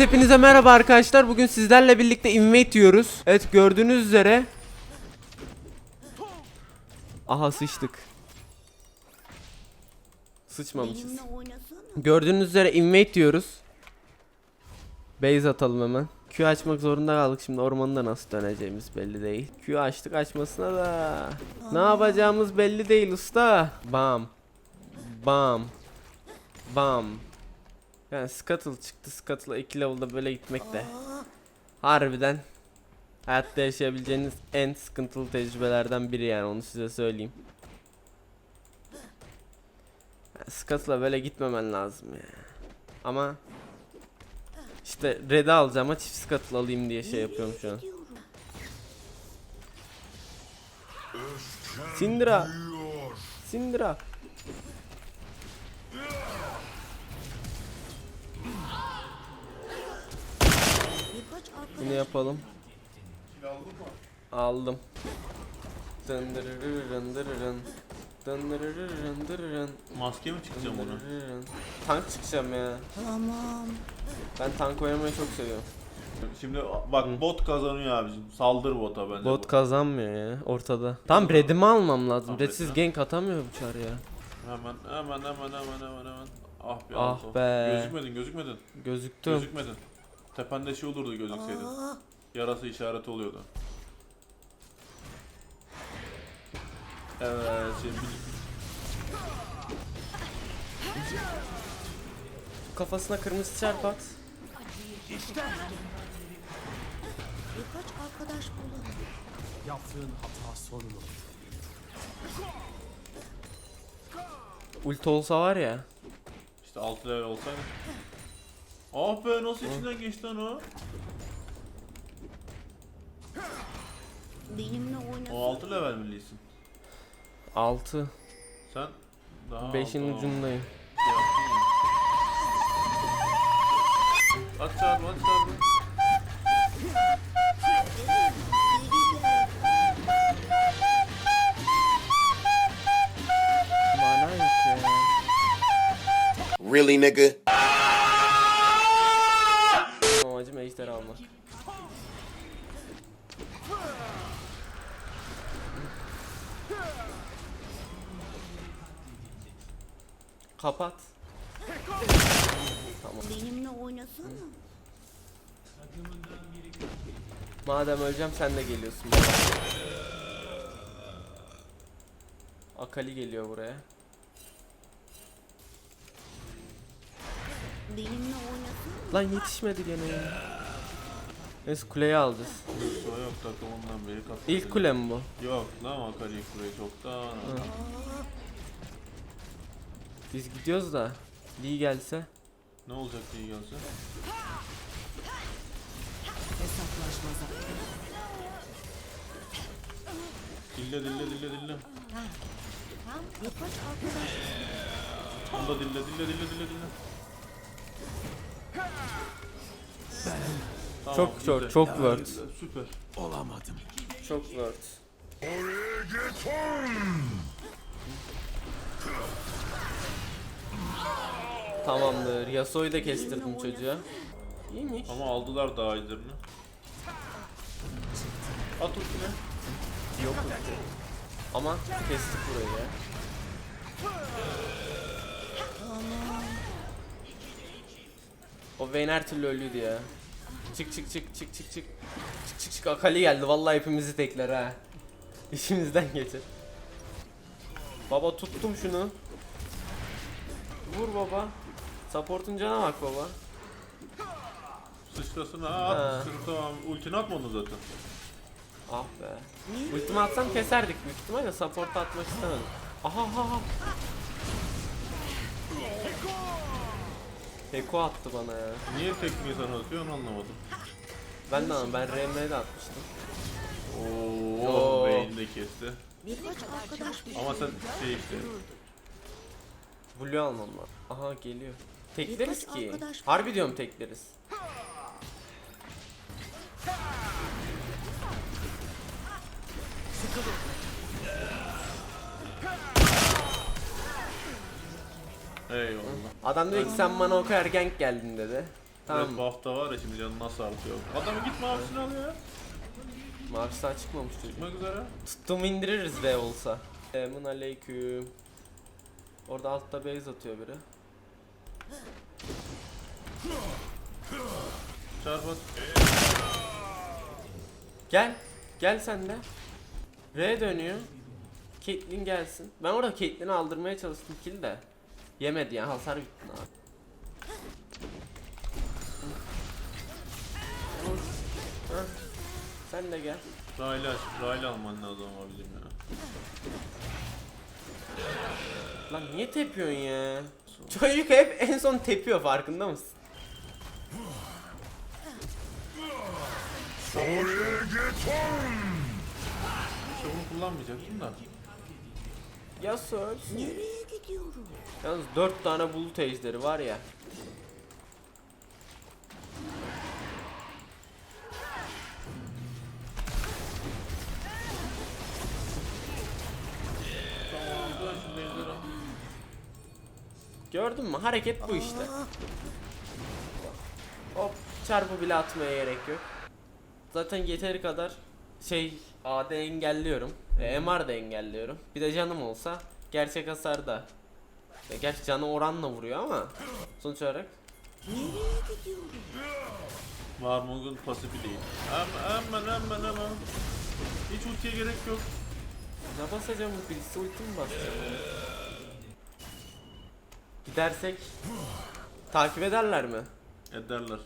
Hepinize merhaba arkadaşlar. Bugün sizlerle birlikte invade yiyoruz. Evet gördüğünüz üzere. Aha sıçtık. Sıçmamışız. Gördüğünüz üzere invade diyoruz. Base atalım hemen. Q açmak zorunda kaldık şimdi ormanda nasıl döneceğimiz belli değil. Q açtık açmasına da. Ne yapacağımız belli değil usta. Bam. Bam. Bam. Yani Scuttle çıktı. Scuttle'a 2 level'da böyle gitmek de. Harbiden hayatta yaşayabileceğiniz en sıkıntılı tecrübelerden biri yani onu size söyleyeyim. Yani Scuttle'a böyle gitmemen lazım ya. Ama işte red'i alacağım ama çift Scuttle alayım diye şey yapıyorum şu an. Diyorum. Syndra. Bunu yapalım. Aldım. Dındırırırın dırırın. Dındırırırın dırırın. Maske mi çıkacağım ona? dındırırırın. Tank çıkacağım ya. Tamam. Ben tank oynamayı çok seviyorum. Şimdi bak bot kazanıyor abicim. Saldır bota bence. Bot kazanmıyor ya ortada. Tam redimi almam lazım. Tamam, Redsiz gank atamıyor bu çar ya. Hemen hemen hemen hemen hemen hemen. Ah be Ah be. Gözükmedin gözükmedin. Gözüktüm. Gözükmedin. Tepende şey olurdu gözükseydin. Aa, Yarası işareti oluyordu. Evet şimdi Kafasına kırmızı çarp at. birkaç arkadaş bulalım. Yaptığın hata sonunu. Ulti olsa var ya. işte 6 level olsaydı. Ah be nasıl içinden geçti lan o? Benimle oynasana. O 6 level mi Lee'sin? 6. Sen daha 5'in altı- ucundayım. Yaptın ya. At çağırma at çağırma. Mana yok ya. Really, nigga? Kapat. Benimle oynasana. Madem öleceğim sen de geliyorsun. Akali geliyor buraya. Benimle oynasana. Lan yetişmedi gene ya. Neyse kuleyi alacağız. Yoksa yok takımından beri katıldı. İlk kule mi bu? Yok lan Akali ilk kuleyi çoktan. Biz gidiyoruz da. Lee gelse. Ne olacak diye gelse. Dille dille dille dille. Birkaç arkadaş Onu da dille dille dille dille dille. Tamam, Çok güzel. çok çok Ya, word. Süper. Olamadım. Çok word. Tamamdır. Yasuo'yu da kestirdim çocuğa. İyiymiş. Ama aldılar daha iyilerini. At ultini. Yok ulti. Ama kestik burayı ya. O Vayne her türlü ölüydü ya. Çık çık çık çık çık çık. Çık çık çık Akali geldi vallahi hepimizi tekler ha. İşimizden geçer. Baba tuttum şunu. Vur baba. Support'un cana bak baba. Sıçrasın ha Ha. at. Sıçrasın, Tamam. Ultini atmadın zaten. Ah be. Ultimi atsam keserdik büyük ihtimalle support atmak istemedim. Aha aha aha. Eko attı bana ya. Niye tekmeyi sana atıyor onu anlamadım. Ben de anladım ben RM'de atmıştım. Oo, Yo. beynini de kesti. birkaç arkadaş Ama sen şey işte. Blue almam lazım. Aha geliyor. Tekleriz ki. Harbi diyorum tekleriz. Eyvallah. Adam dedi ki sen bana o kadar gank geldin dedi. Tamam. Evet bu hafta var ya şimdi canı nasıl artıyor. Adamı git mavisini al ya. Mavisi daha çıkmamış çocuk. Çıkmak üzere. Tuttuğumu indiririz be olsa. Emun aleyküm. Orada altta base atıyor biri. Çarp at. Gel. Gel sen de. R dönüyor. Caitlyn gelsin. Ben orada Caitlyn'i aldırmaya çalıştım kill de. Yemedi ya hasar bitti abi. Sen de gel. Rahile aç. Rahile alman lazım ama bizim ya. Lan niye tepiyorsun ya? Çocuk hep en son tepiyor farkında mısın? Bunu kullanmayacaktım da. Ya ölsün. Nereye gidiyorum? Yalnız 4 tane bulut ejderi var ya. Gördün mü? Hareket bu işte. Hop çarpı bile atmaya gerek yok. Zaten yeteri kadar şey AD engelliyorum. E, MR da engelliyorum. Bir de canım olsa gerçek hasar da. E, gerçi canı oranla vuruyor ama sonuç olarak? Varmog'un pasifi değil. Hemen hemen hemen. Hiç ultiye gerek yok. ne basacağım bu birisi ulti mi basacağım? Gidersek takip ederler mi? Ederler.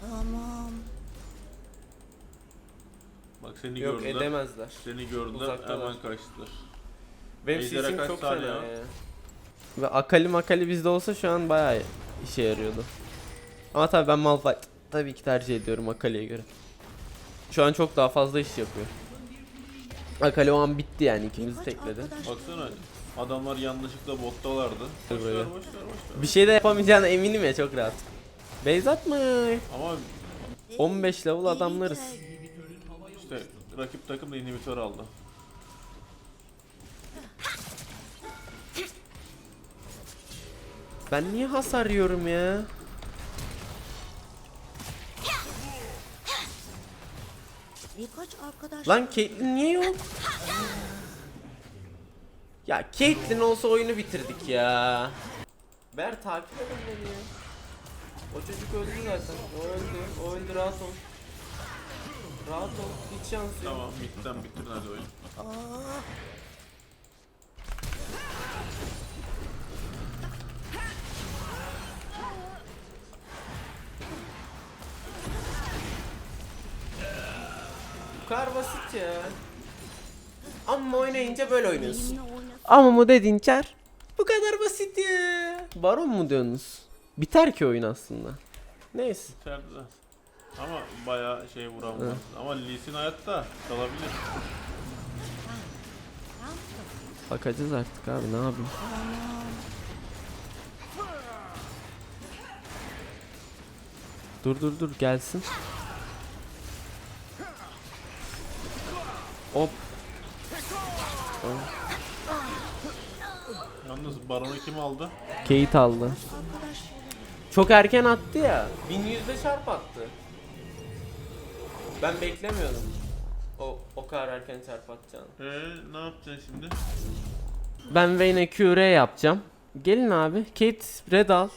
Tamam. Bak seni Yok gördüler. edemezler. Seni gördüler Uzaktalar. hemen kaçtılar. Benim Ejderha sesim kaç çok saniye fena ya? ya. Ve akali makali bizde olsa şu an bayağı işe yarıyordu. Ama tabii ben Malphite tabii ki tercih ediyorum Akali'ye göre. Şu an çok daha fazla iş yapıyor. Akali o an bitti yani ikimizi tekledi. Baksana adamlar yanlışlıkla bottalardı. Boş Buraya. ver boş ver boş ver. Bir şey de yapamayacağına eminim ya çok rahat. Base atma. Ama 15 level adamlarız. işte rakip takım da inhibitör aldı. Ben niye hasar yiyorum ya? Birkaç arkadaş Lan Caitlyn niye yok? Ya Caitlyn olsa oyunu bitirdik ya. Ver takip edin beni ya. O çocuk öldü zaten. O öldü. O öldü rahat ol. Rahat ol. Hiç şansı yok. Tamam midden bitirin hadi oyun. Aa, Bu kadar basit ya. Amma oynayınca böyle oynuyorsun. Ama mı dedin çar? Bu kadar basit ya. Baron mu diyorsunuz? Biter ki oyun aslında. Neyse. İçeride. Ama bayağı şey vuramaz. Ama Lee Sin hayatta kalabilir. Bakacağız artık abi ne yapayım. Dur dur dur gelsin. Hop. Baron'u kim aldı? Kate aldı. Çok erken attı ya. 1100'de çarp attı. Ben beklemiyordum. O o kadar erken çarp atacağını. Eee ne yapacaksın şimdi? Ben Vayne QR yapacağım. Gelin abi. Kate Red al.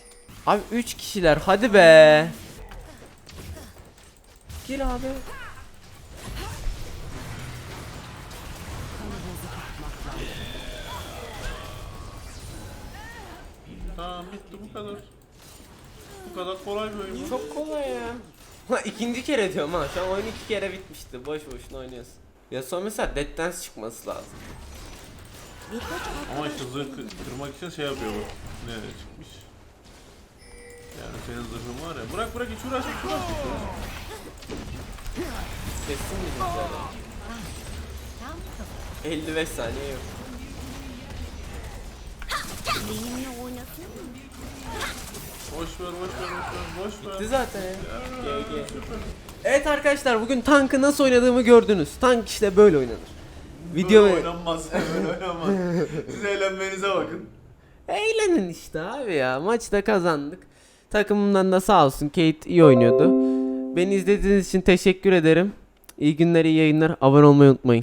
Abi 3 kişiler hadi be. Gir abi. Tamam bitti bu kadar. Bu kadar kolay bir oyun. bu. Çok kolay ya. Ha ikinci kere diyorum ha. Şu an oyun iki kere bitmişti. Boş boşuna oynuyorsun. Ya son mesela Dead Dance çıkması lazım. Ama işte zırh kı- kırmak için şey yapıyor bu. Ne çıkmış? Yani senin zırhın var ya. Bırak bırak hiç uğraşma hiç uğraşma. hiç uğraşma. Kessin bizimkiler. 55 saniye yok. Benimle oynasın mı? Boş ver boş ver boş ver boş ver. Bitti zaten ya. GG. Evet arkadaşlar bugün tankı nasıl oynadığımı gördünüz. Tank işte böyle oynanır. Video Böyle oynanmaz. Böyle oynanmaz. Siz eğlenmenize bakın. Eğlenin işte abi ya. Maçta kazandık. Takımımdan da sağ olsun Kate iyi oynuyordu. Beni izlediğiniz için teşekkür ederim. İyi günler, iyi yayınlar. Abone olmayı unutmayın.